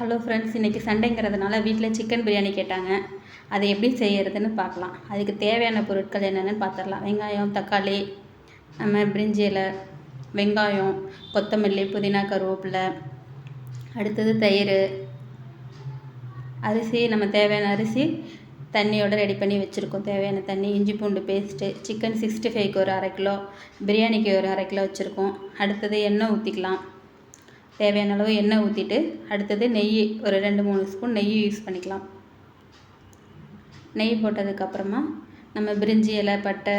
Hello friends இன்றைக்கி சண்டேங்கிறதுனால வீட்டில் chicken biryani கேட்டாங்க. அதை எப்படி செய்கிறதுன்னு பார்க்கலாம். அதுக்கு தேவையான பொருட்கள் என்னென்னு பார்த்துடலாம். வெங்காயம் தக்காளி நம்ம பிரிஞ்சி இலை வெங்காயம் கொத்தமல்லி புதினா கருவேப்பிலை அடுத்தது தயிர். அரிசி நம்ம தேவையான அரிசி தண்ணியோடு ரெடி பண்ணி வச்சுருக்கோம். தேவையான தண்ணி இஞ்சி பூண்டு பேஸ்ட்டு சிக்கன் சிக்ஸ்டி ஃபைவ்க்கு ஒரு அரை கிலோ பிரியாணிக்கு ஒரு அரை கிலோ வச்சுருக்கோம். அடுத்தது எண்ணெய் ஊற்றிக்கலாம் தேவையான அளவு எண்ணெய் ஊற்றிட்டு அடுத்தது நெய் ஒரு ரெண்டு மூணு ஸ்பூன் நெய் யூஸ் பண்ணிக்கலாம். நெய் போட்டதுக்கப்புறமா நம்ம பிரிஞ்சி இலை பட்டை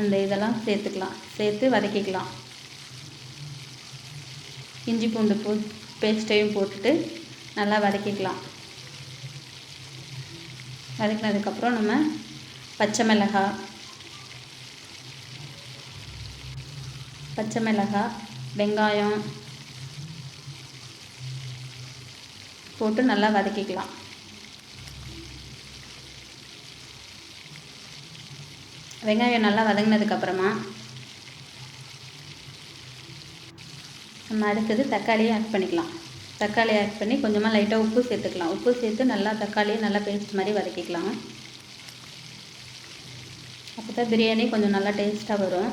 அந்த இதெல்லாம் சேர்த்துக்கலாம். சேர்த்து வதக்கிக்கலாம். இஞ்சி பூண்டு பூ பேஸ்ட்டையும் போட்டுட்டு நல்லா வதக்கிக்கலாம். வதக்கினதுக்கப்புறம் நம்ம பச்சை மிளகாய் பச்சை மிளகாய் வெங்காயம் போட்டு நல்லா வதக்கிக்கலாம். வெங்காயம் நல்லா வதங்கினதுக்கப்புறமா நம்ம அடுத்தது தக்காளியை ஆட் பண்ணிக்கலாம். தக்காளி ஆட் பண்ணி கொஞ்சமாக லைட்டாக உப்பு சேர்த்துக்கலாம். உப்பு சேர்த்து நல்லா தக்காளியை நல்லா பேஸ்ட் மாதிரி வதக்கிக்கலாம். அப்போ தான் பிரியாணி கொஞ்சம் நல்லா டேஸ்ட்டாக வரும்.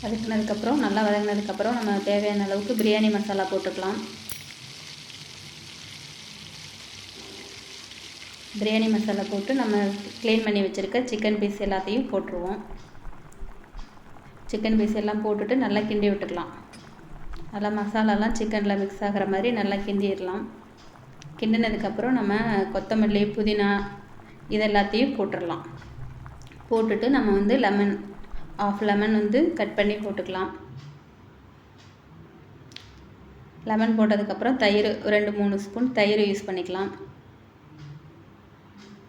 வதக்கினதுக்கப்புறம் நல்லா வதங்கினதுக்கப்புறம் நம்ம தேவையான அளவுக்கு பிரியாணி மசாலா போட்டுக்கலாம். பிரியாணி மசாலா போட்டு நம்ம க்ளீன் பண்ணி வச்சுருக்க சிக்கன் பீஸ் எல்லாத்தையும் போட்டுருவோம். சிக்கன் பீஸ் எல்லாம் போட்டுட்டு நல்லா கிண்டி விட்டுக்கலாம். நல்லா மசாலாலாம் சிக்கனில் மிக்ஸ் ஆகிற மாதிரி நல்லா கிண்டிடலாம். கிண்டினதுக்கப்புறம் நம்ம கொத்தமல்லி புதினா இது எல்லாத்தையும் போட்டுடலாம். போட்டுட்டு நம்ம வந்து லெமன் ஆஃப் லெமன் வந்து கட் பண்ணி போட்டுக்கலாம். லெமன் போட்டதுக்கப்புறம் தயிர் ரெண்டு மூணு ஸ்பூன் தயிர் யூஸ் பண்ணிக்கலாம்.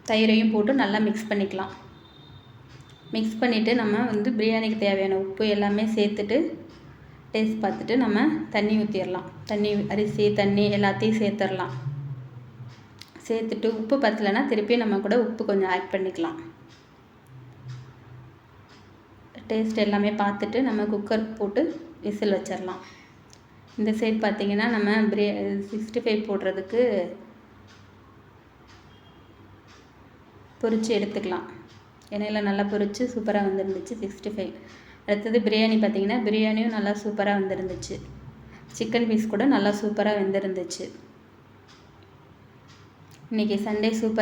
தயிரையும் போட்டு நல்லா மிக்ஸ் பண்ணிக்கலாம். மிக்ஸ் பண்ணிவிட்டு நம்ம வந்து பிரியாணிக்கு தேவையான உப்பு எல்லாமே சேர்த்துட்டு டேஸ்ட் பார்த்துட்டு நம்ம தண்ணி ஊற்றிடலாம் தண்ணி அரிசி தண்ணி எல்லாத்தையும் சேர்த்துடலாம். சேர்த்துட்டு உப்பு பத்தலைன்னா திருப்பி நம்ம கூட உப்பு கொஞ்சம் ஆட் பண்ணிக்கலாம். டேஸ்ட் எல்லாமே பார்த்துட்டு நம்ம குக்கர் போட்டு விசில் வச்சிடலாம் இந்த சைட் பார்த்திங்கன்னா நம்ம பிரியா சிக்ஸ்டி ஃபைவ் போடுறதுக்கு பொரித்து எடுத்துக்கலாம். எண்ணெயில் நல்லா பொரித்து சூப்பராக வந்துருந்துச்சு சிக்ஸ்டி ஃபைவ். அடுத்தது பிரியாணி பார்த்திங்கன்னா பிரியாணியும் நல்லா சூப்பராக வந்துருந்துச்சு. சிக்கன் பீஸ் கூட நல்லா சூப்பராக வெந்திருந்துச்சு. இன்றைக்கி சண்டே சூப்பர்